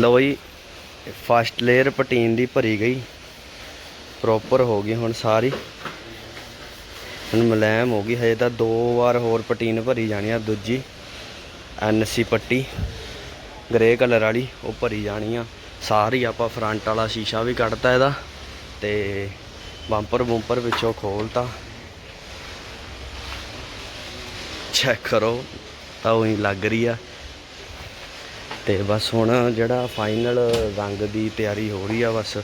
ਲਓ ਜੀ first layer ਪਟੀਨ ਦੀ ਭਰੀ ਗਈ। ਪ੍ਰੋਪਰ ਹੋ ਗਈ ਹੁਣ ਸਾਰੀ। ਹੁਣ ਮੁਲਾਇਮ ਹੋ ਗਈ। ਹਜੇ ਤਾਂ ਦੋ ਵਾਰ ਹੋਰ ਪਟੀਨ ਭਰੀ ਜਾਣੀ ਆ। ਦੂਜੀ ਐਨਸੀ ਪੱਟੀ ਗ੍ਰੇ ਕਲਰ ਵਾਲੀ, ਉਹ ਭਰੀ ਜਾਣੀ ਆ। ਸਾਰੀ ਆਪਾਂ ਫਰੰਟ ਵਾਲਾ ਸ਼ੀਸ਼ਾ ਵੀ ਕੱਢਤਾ ਇਹਦਾ ਤੇ ਬੰਪਰ ਬੰਪਰ ਵਿੱਚੋਂ ਖੋਲਤਾ। ਚੈੱਕ ਕਰੋ, ਤਾਂ ਉਹੀ ਲੱਗ ਰਹੀ ਆ। ਤੇ ਬਸ ਹੁਣ ਜਿਹੜਾ ਫਾਈਨਲ ਰੰਗ ਦੀ ਤਿਆਰੀ ਹੋ ਰਹੀ ਆ, ਬਸ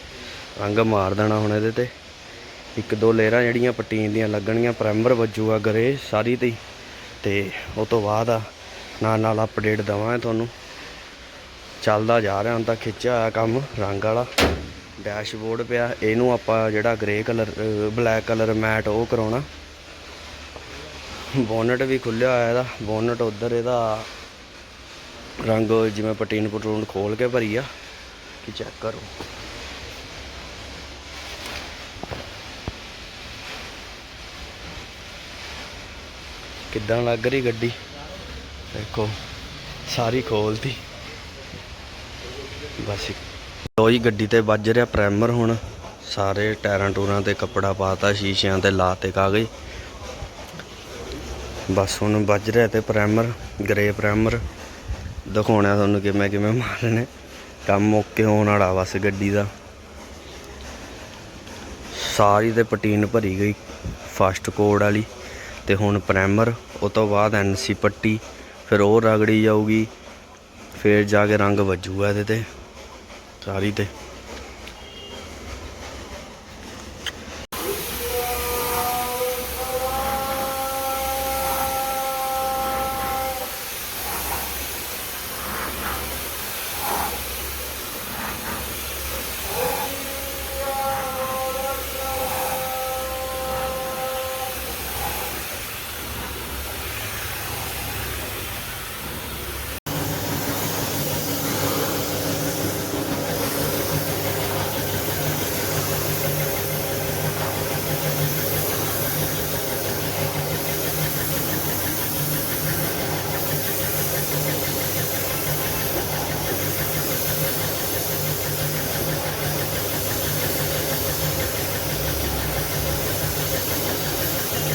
ਰੰਗ ਮਾਰ ਦੇਣਾ ਹੁਣ ਇਹਦੇ ਤੇ। ਇੱਕ ਦੋ ਲੇਅਰਾਂ ਜਿਹੜੀਆਂ ਪਟੀਨ ਦੀਆਂ ਲੱਗਣਗੀਆਂ ਪ੍ਰਾਈਮਰ ਵੱਜੂਗਾ ਗਰੇ ਸਾਰੀ ਤੇ ਹੀ। ਤੇ ਉਹ ਤੋਂ ਬਾਅਦ ਆ, ਨਾਲ ਨਾਲ ਅਪਡੇਟ ਦਵਾਂ ਤੁਹਾਨੂੰ। ਚੱਲਦਾ ਜਾ ਰਿਹਾ, ਹੁਣ ਤਾਂ ਖਿੱਚਿਆ ਹੋਇਆ ਕੰਮ, ਰੰਗ ਵਾਲਾ। ਡੈਸ਼ਬੋਰਡ ਪਿਆ, ਇਹਨੂੰ ਆਪਾਂ ਜਿਹੜਾ grey colour black colour matte ਉਹ ਕਰਾਉਣਾ। ਬੋਨਟ ਵੀ ਖੁੱਲਿਆ ਹੋਇਆ ਇਹਦਾ ਬੋਨਟ ਉਧਰ ਇਹਦਾ ਰੰਗ ਜਿਵੇਂ ਪਟੀਨ ਪਟੂਨ ਖੋਲ ਕੇ ਭਰੀ ਆ, ਕਿ ਚੈੱਕ ਕਰੋ। ਕਿੱਦਾਂ ਲੱਗ ਰਹੀ ਗੱਡੀ? ਦੇਖੋ, ਸਾਰੀ ਖੋਲਤੀ। ਬਸ ਲੋ ਗੱਡੀ ਤੇ ਵੱਜ ਰਿਹਾ ਪ੍ਰਾਈਮਰ ਹੁਣ। ਸਾਰੇ ਟਾਇਰਾਂ ਟੂਰਾਂ ਤੇ ਕੱਪੜਾ ਪਾਤਾ, ਸ਼ੀਸ਼ਿਆਂ ਤੇ ਲਾਤੇ ਕਾਗਜ਼ ਬਸ ਹੁਣ ਵੱਜ ਰਿਹਾ ਤੇ ਪ੍ਰਾਈਮਰ ਗ੍ਰੇ ਪ੍ਰਾਈਮਰ ਦਿਖਾਉਣਾ ਤੁਹਾਨੂੰ ਕਿਵੇਂ ਕਿਵੇਂ ਮਾਰਨੇ ਕੰਮ ਓਕੇ ਹੋਣ ਵਾਲਾ ਬਸ ਗੱਡੀ ਦਾ। ਸਾਰੀ ਤੇ ਪਟੀਨ ਭਰੀ ਗਈ ਫਸਟ ਕੋਡ ਵਾਲੀ ਤੇ ਹੁਣ ਪ੍ਰਾਈਮਰ ਉਹ ਤੋਂ ਬਾਅਦ ਐਨਸੀ ਪੱਟੀ, ਫਿਰ ਉਹ ਰਗੜੀ ਜਾਊਗੀ, ਫਿਰ ਜਾ ਕੇ ਰੰਗ ਵੱਜੂਗਾ ਇਹਦੇ ਤੇ, ਸਾਰੀ ਤੇ।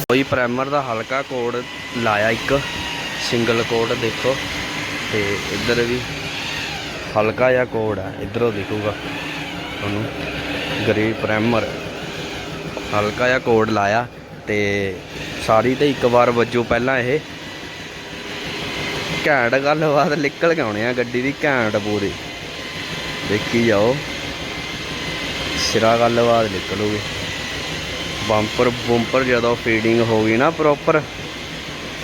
ਕੋਈ ਪ੍ਰਾਈਮਰ ਦਾ ਹਲਕਾ ਕੋਡ ਲਾਇਆ ਇੱਕ, ਸਿੰਗਲ ਕੋਡ ਦੇਖੋ, ਤੇ ਇੱਧਰ ਵੀ ਹਲਕਾ ਜਿਹਾ ਕੋਡ ਆ, ਇੱਧਰੋਂ ਦਿਖੂਗਾ ਤੁਹਾਨੂੰ ਗ੍ਰੇ ਪ੍ਰਾਈਮਰ, ਹਲਕਾ ਜਿਹਾ ਕੋਡ ਲਾਇਆ, ਤੇ ਸਾਰੀ ਤੇ ਇੱਕ ਵਾਰ ਵੱਜੋ ਪਹਿਲਾਂ ਇਹ। ਘੈਂਟ ਗੱਲਬਾਤ ਨਿਕਲ ਕੇ ਆਉਣੇ ਆ ਗੱਡੀ ਦੀ, ਘੈਂਟ ਪੂਰੀ। ਦੇਖੀ ਜਾਓ, ਸਿਰਾ ਗੱਲਬਾਤ ਨਿਕਲੂਗੀ। ਬੰਪਰ ਬੰਪਰ ਜਦੋਂ ਫੀਡਿੰਗ ਹੋ ਗਈ ਨਾ ਪ੍ਰੋਪਰ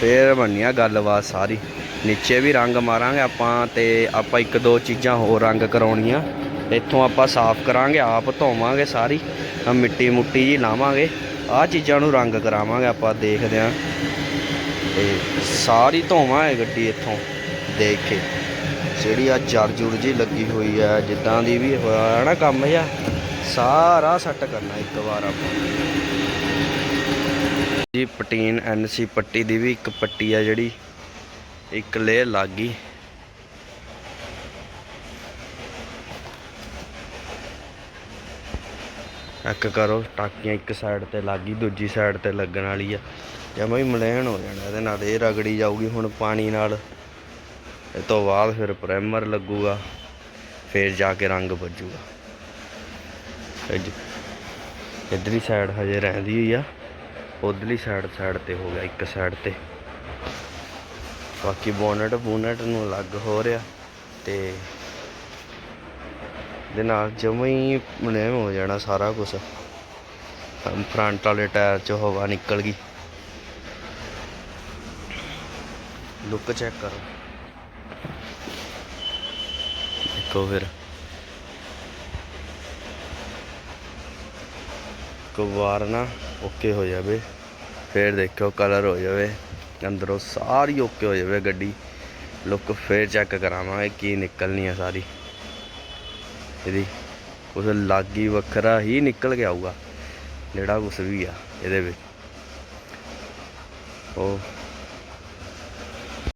ਫੇਰ ਬਣਨੀ ਗੱਲਬਾਤ ਸਾਰੀ। ਨੀਚੇ ਵੀ ਰੰਗ ਮਾਰਾਂਗੇ ਆਪਾਂ ਤੇ ਆਪਾਂ ਇੱਕ ਦੋ ਚੀਜ਼ਾਂ ਹੋਰ ਰੰਗ ਕਰਾਉਣੀਆਂ। ਇੱਥੋਂ ਆਪਾਂ ਸਾਫ਼ ਕਰਾਂਗੇ, ਆਪ ਧੋਵਾਂਗੇ ਸਾਰੀ ਮਿੱਟੀ ਮੁੱਟੀ ਜੀ ਲਾਵਾਂਗੇ। ਆਹ ਚੀਜ਼ਾਂ ਨੂੰ ਰੰਗ ਕਰਾਵਾਂਗੇ ਆਪਾਂ, ਦੇਖਦੇ ਆਂ। ਤੇ ਸਾਰੀ ਧੋਵਾਂਗੇ ਗੱਡੀ ਇੱਥੋਂ, ਦੇਖ ਕੇ। ਜਿਹੜੀ ਆ ਜਰ ਜੁਰ ਜੀ ਲੱਗੀ ਹੋਈ ਆ, ਜਿੱਦਾਂ ਦੀ ਵੀ ਹੋਇਆ ਨਾ ਕੰਮ ਜਿਹਾ। ਸਾਰਾ ਸੈੱਟ ਕਰਨਾ ਇੱਕ ਵਾਰ ਆਪਾਂ। ਜੀ ਪਟੀਨ ਐਨਸੀ ਪੱਟੀ ਦੀ ਵੀ ਇੱਕ ਪੱਟੀ ਆ ਜਿਹੜੀ, ਇੱਕ ਲੇਅਰ ਲੱਗ ਗਈ। ਇੱਕ ਕਰੋ, ਟਾਕੀਆਂ ਇੱਕ ਸਾਈਡ ਤੇ ਲੱਗ ਗਈ, ਦੂਜੀ ਸਾਈਡ ਤੇ ਲੱਗਣ ਵਾਲੀ ਆ। ਜਮਾ ਹੀ ਮਲੈਣ ਹੋ ਜਾਣਾ, ਇਹਦੇ ਨਾਲ ਇਹ ਰਗੜੀ ਜਾਊਗੀ ਹੁਣ ਪਾਣੀ ਨਾਲ। ਇਹ ਤੋਂ ਬਾਅਦ ਫਿਰ ਪ੍ਰਾਈਮਰ ਲੱਗੂਗਾ, ਫਿਰ ਜਾ ਕੇ ਰੰਗ ਵੱਜੂਗਾ। ਇੱਧਰਲੀ ਸਾਈਡ ਹਜੇ ਰਹਿੰਦੀ ਹੋਈ ਆ, ਉਧਰਲੀ ਸਾਈਡ ਸਾਈਡ ਤੇ ਹੋ ਗਿਆ, ਇੱਕ ਸਾਈਡ ਤੇ। ਬਾਕੀ ਬੋਨਟ ਬੋਨਟ ਨੂੰ ਅਲੱਗ ਹੋ ਰਿਹਾ ਤੇ ਦੇ ਨਾਲ ਜਮਾਂ ਹੀ ਮੁਲਾਇਮ ਹੋ ਜਾਣਾ ਸਾਰਾ ਕੁਝ ਫਰੰਟ ਵਾਲੇ ਟਾਇਰ 'ਚ ਹਵਾ ਨਿਕਲ ਗਈ। ਲੁੱਕ ਚੈੱਕ ਕਰੋ। ਦੇਖੋ ਫਿਰ। ਵਾਰ ਨਾ ਓਕੇ ਹੋ ਜਾਵੇ, ਫਿਰ ਦੇਖਿਓ ਕਲਰ ਹੋ ਜਾਵੇ, ਅੰਦਰੋਂ ਸਾਰੀ ਓਕੇ ਹੋ ਜਾਵੇ ਗੱਡੀ। ਲੁੱਕ ਫੇਰ ਚੈੱਕ ਕਰਾਵਾਂਗੇ ਕੀ ਨਿਕਲਣੀ ਆ ਸਾਰੀ। ਇਹਦੀ ਉਸ ਲਾਗੀ ਵੱਖਰਾ ਹੀ ਨਿਕਲ ਕੇ ਆਊਗਾ ਜਿਹੜਾ ਕੁਛ ਵੀ ਆ ਇਹਦੇ ਵਿੱਚ। ਉਹ